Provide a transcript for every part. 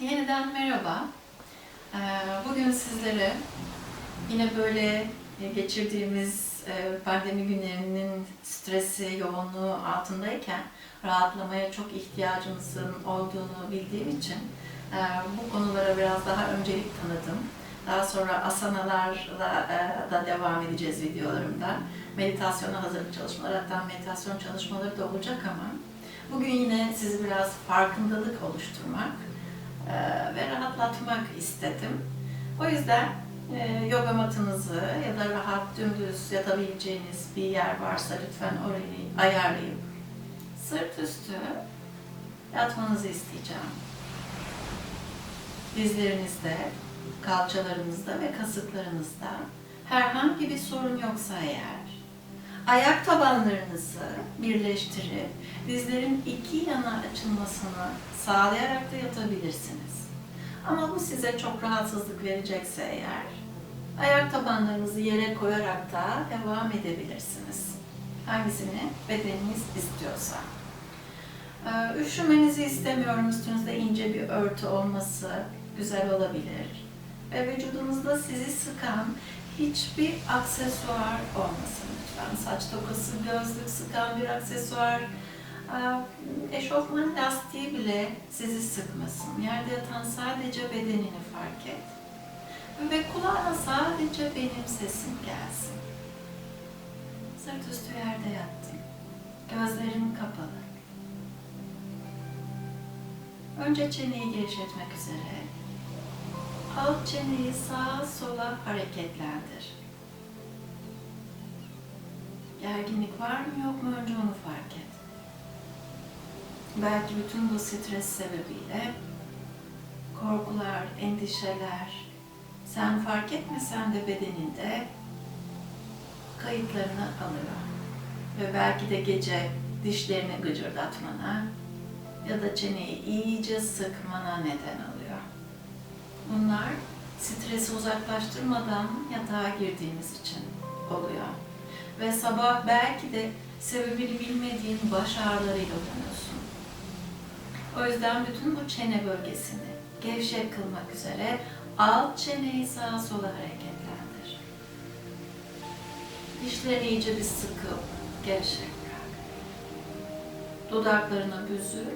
yeniden merhaba. Ee, Bugün sizlere yine böyle e, geçirdiğimiz e, pandemi günlerinin stresi, yoğunluğu altındayken rahatlamaya çok ihtiyacımızın olduğunu bildiğim için e, bu konulara biraz daha öncelik tanıdım. Daha sonra asanalarla da devam edeceğiz videolarımda. Meditasyona hazırlık çalışmaları, hatta meditasyon çalışmaları da olacak ama bugün yine sizi biraz farkındalık oluşturmak ve rahatlatmak istedim. O yüzden e, yoga matınızı ya da rahat dümdüz yatabileceğiniz bir yer varsa lütfen orayı ayarlayıp sırt üstü yatmanızı isteyeceğim. Dizlerinizde, kalçalarınızda ve kasıklarınızda herhangi bir sorun yoksa eğer ayak tabanlarınızı birleştirip dizlerin iki yana açılmasını sağlayarak da yatabilirsiniz. Ama bu size çok rahatsızlık verecekse eğer ayak tabanlarınızı yere koyarak da devam edebilirsiniz. Hangisini bedeniniz istiyorsa. Ee, Üşümenizi istemiyorum. Üstünüzde ince bir örtü olması güzel olabilir. Ve vücudunuzda sizi sıkan hiçbir aksesuar olmasın lütfen. Saç tokası, gözlük sıkan bir aksesuar, ee, eşofman lastiği bile sizi sıkmasın. Yerde yatan sadece bedenini fark et. Ve kulağına sadece benim sesim gelsin. Sırt üstü yerde yattın. Gözlerin kapalı. Önce çeneyi gevşetmek üzere alt çeneyi sağa sola hareketlendir. Gerginlik var mı yok mu önce onu fark et. Belki bütün bu stres sebebiyle korkular, endişeler, sen fark etmesen de bedeninde kayıtlarını alıyor. Ve belki de gece dişlerini gıcırdatmana ya da çeneyi iyice sıkmana neden oluyor. Bunlar stresi uzaklaştırmadan yatağa girdiğimiz için oluyor. Ve sabah belki de sebebini bilmediğin baş ağrılarıyla uyanıyorsun. O yüzden bütün bu çene bölgesini gevşek kılmak üzere alt çeneyi sağa sola hareketlendir. Dişlerini iyice bir sıkıp gevşek bırak. Dudaklarına büzül,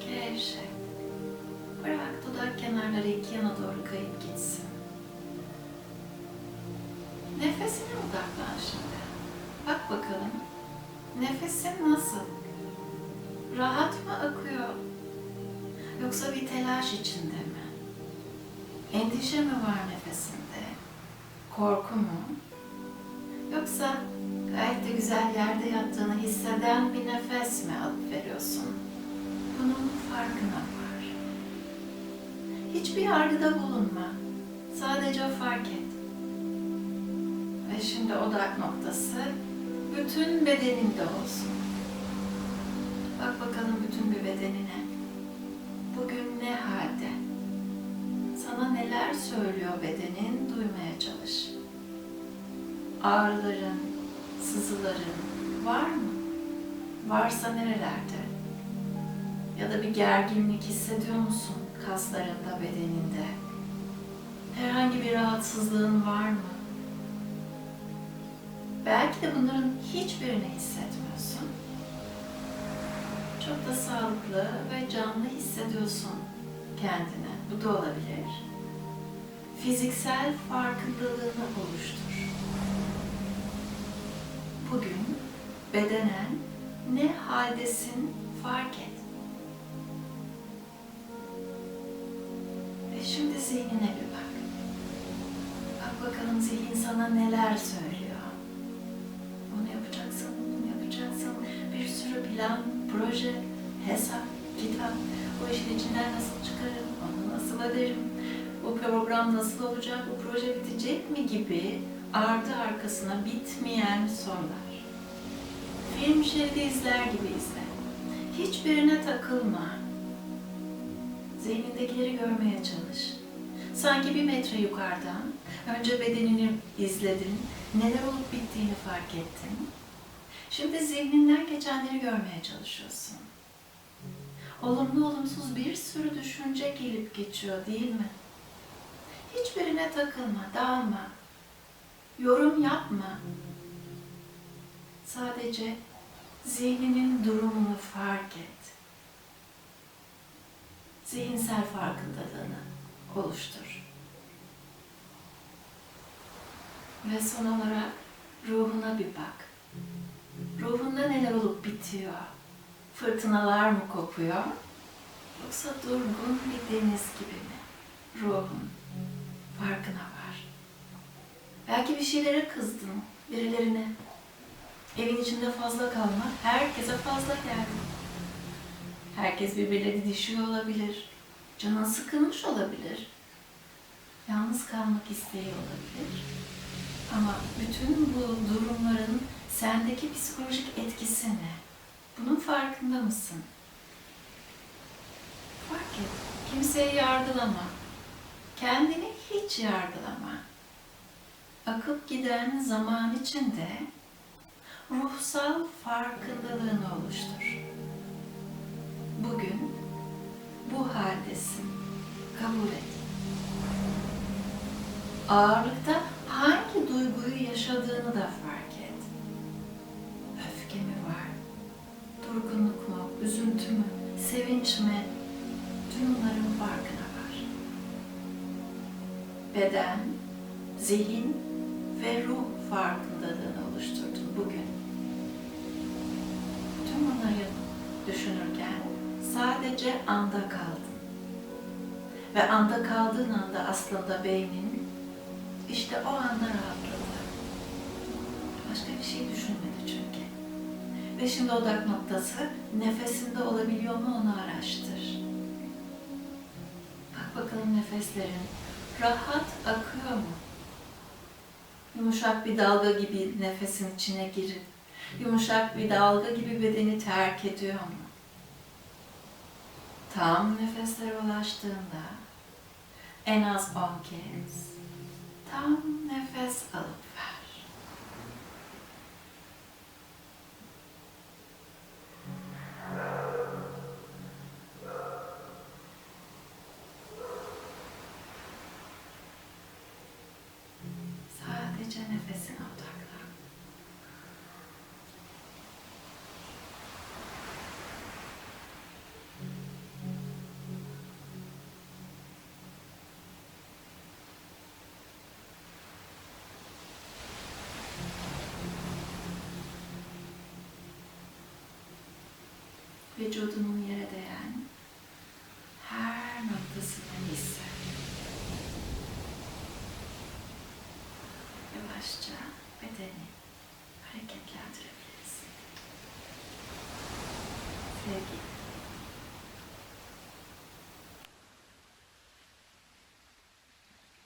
gevşek. Bırak dudak kenarları iki yana doğru kayıp gitsin. Nefesine odaklan şimdi. Bak bakalım. Nefesin nasıl? Rahat mı akıyor? Yoksa bir telaş içinde mi? Endişe mi var nefesinde? Korku mu? Yoksa gayet de güzel yerde yattığını hisseden bir nefes mi alıp veriyorsun? Bunun farkına. Hiçbir yargıda bulunma. Sadece fark et. Ve şimdi odak noktası bütün bedeninde olsun. Bak bakalım bütün bir bedenine. Bugün ne halde? Sana neler söylüyor bedenin duymaya çalış. Ağrıların, sızıların var mı? Varsa nerelerde? Ya da bir gerginlik hissediyor musun kaslarında, bedeninde? Herhangi bir rahatsızlığın var mı? Belki de bunların hiçbirini hissetmiyorsun. Çok da sağlıklı ve canlı hissediyorsun kendini. Bu da olabilir. Fiziksel farkındalığını oluştur. Bugün bedenen ne haldesin fark et. Şimdi zihnine bir bak. Bak bakalım zihin sana neler söylüyor. Bunu yapacaksın, bunu yapacaksın. Bir sürü plan, proje, hesap, kitap. Bu işin içinden nasıl çıkarım, onu nasıl öderim, bu program nasıl olacak, bu proje bitecek mi gibi ardı arkasına bitmeyen sorular. Film şeridi izler gibi izle. Hiçbirine takılma. Zihnindekileri görmeye çalış. Sanki bir metre yukarıdan önce bedenini izledin, neler olup bittiğini fark ettin. Şimdi zihninden geçenleri görmeye çalışıyorsun. olumlu olumsuz bir sürü düşünce gelip geçiyor değil mi? Hiçbirine takılma, dalma. Yorum yapma. Sadece zihninin durumunu fark et. Zihinsel farkındalığını oluştur. Ve son olarak ruhuna bir bak. Ruhunda neler olup bitiyor? Fırtınalar mı kopuyor? Yoksa durgun bir deniz gibi mi? Ruhun farkına var. Belki bir şeylere kızdın, birilerine. Evin içinde fazla kalma, herkese fazla geldi. Herkes birbirleri dişiyor olabilir. Canın sıkılmış olabilir. Yalnız kalmak isteği olabilir. Ama bütün bu durumların sendeki psikolojik etkisi ne? Bunun farkında mısın? Fark et. Kimseyi yargılama. Kendini hiç yargılama. Akıp giden zaman içinde ruhsal farkındalığını oluştur. Bugün bu haldesin. Kabul et. Ağırlıkta hangi duyguyu yaşadığını da fark et. Öfke mi var? Durgunluk mu? Üzüntü mü? Sevinç mi? Tüm bunların farkına var. Beden, zihin ve ruh farkındalığını oluşturdun bugün. Tüm bunları düşünürken sadece anda kaldın. Ve anda kaldığın anda aslında beynin işte o anda rahatladı. Başka bir şey düşünmedi çünkü. Ve şimdi odak noktası nefesinde olabiliyor mu onu araştır. Bak bakalım nefeslerin rahat akıyor mu? Yumuşak bir dalga gibi nefesin içine girip, yumuşak bir dalga gibi bedeni terk ediyor mu? Tam nefeslere ulaştığında en az 10 kez tam nefes alıp ver. Sadece nefesine Vücudunun yere değen her noktasını hisset. Yavaşça bedeni hareketlendirebilirsin. Sevgi.